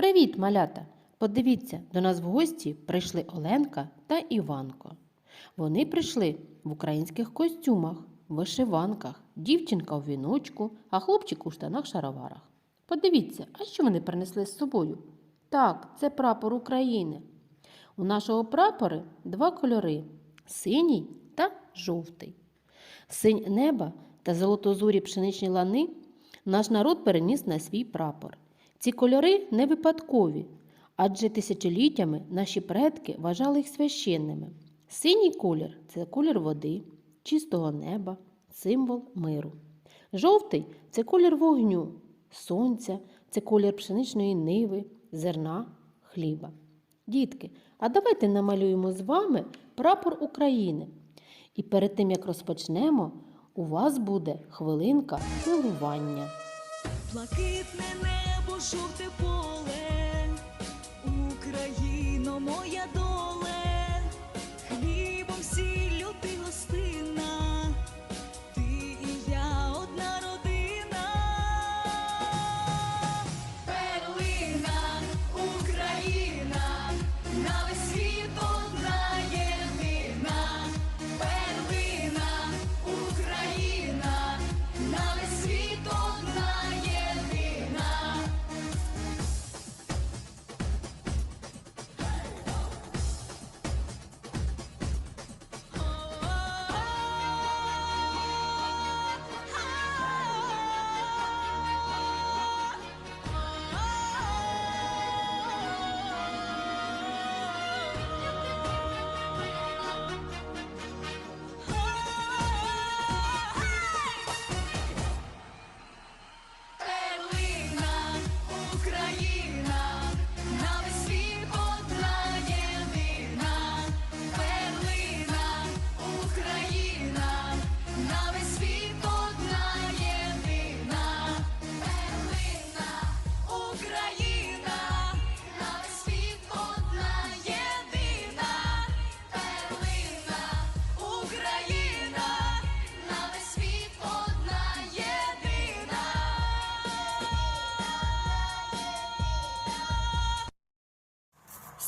Привіт, малята! Подивіться, до нас в гості прийшли Оленка та Іванко. Вони прийшли в українських костюмах, вишиванках, дівчинка у віночку, а хлопчик у штанах шароварах. Подивіться, а що вони принесли з собою? Так, це прапор України. У нашого прапори два кольори синій та жовтий. Синь неба та золотозорі пшеничні лани наш народ переніс на свій прапор. Ці кольори не випадкові, адже тисячоліттями наші предки вважали їх священними. Синій колір це колір води, чистого неба, символ миру. Жовтий це колір вогню, сонця, це колір пшеничної ниви, зерна, хліба. Дітки, а давайте намалюємо з вами прапор України. І перед тим як розпочнемо, у вас буде хвилинка милування. Блакитне juro depois.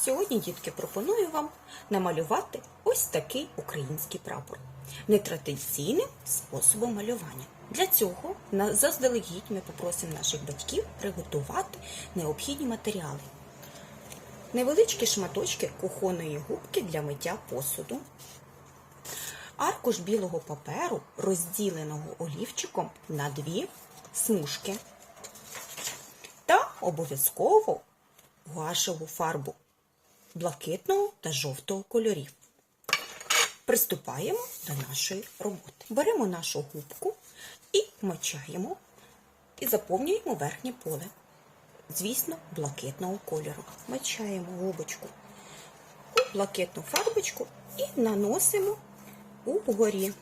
Сьогодні, дітки, пропоную вам намалювати ось такий український прапор нетрадиційним способом малювання. Для цього заздалегідь ми попросимо наших батьків приготувати необхідні матеріали. Невеличкі шматочки кухонної губки для миття посуду, аркуш білого паперу, розділеного олівчиком на дві смужки, та обов'язково гуашеву фарбу блакитного та жовтого кольорів. Приступаємо до нашої роботи. Беремо нашу губку і мочаємо і заповнюємо верхнє поле. Звісно, блакитного кольору. Мочаємо губочку у блакитну фарбочку і наносимо угорі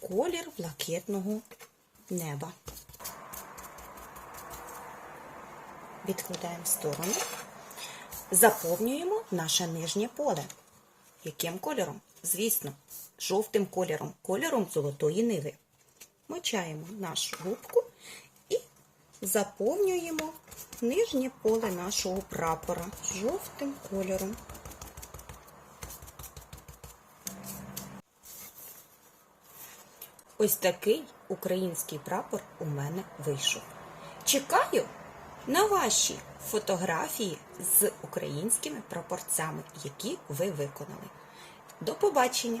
колір блакитного неба. Відкладаємо в сторону. Заповнюємо наше нижнє поле. Яким кольором? Звісно, жовтим кольором, кольором золотої ниви. Мочаємо нашу губку і заповнюємо нижнє поле нашого прапора жовтим кольором. Ось такий український прапор у мене вийшов. Чекаю на ваші фотографії з українськими прапорцями, які ви виконали. До побачення!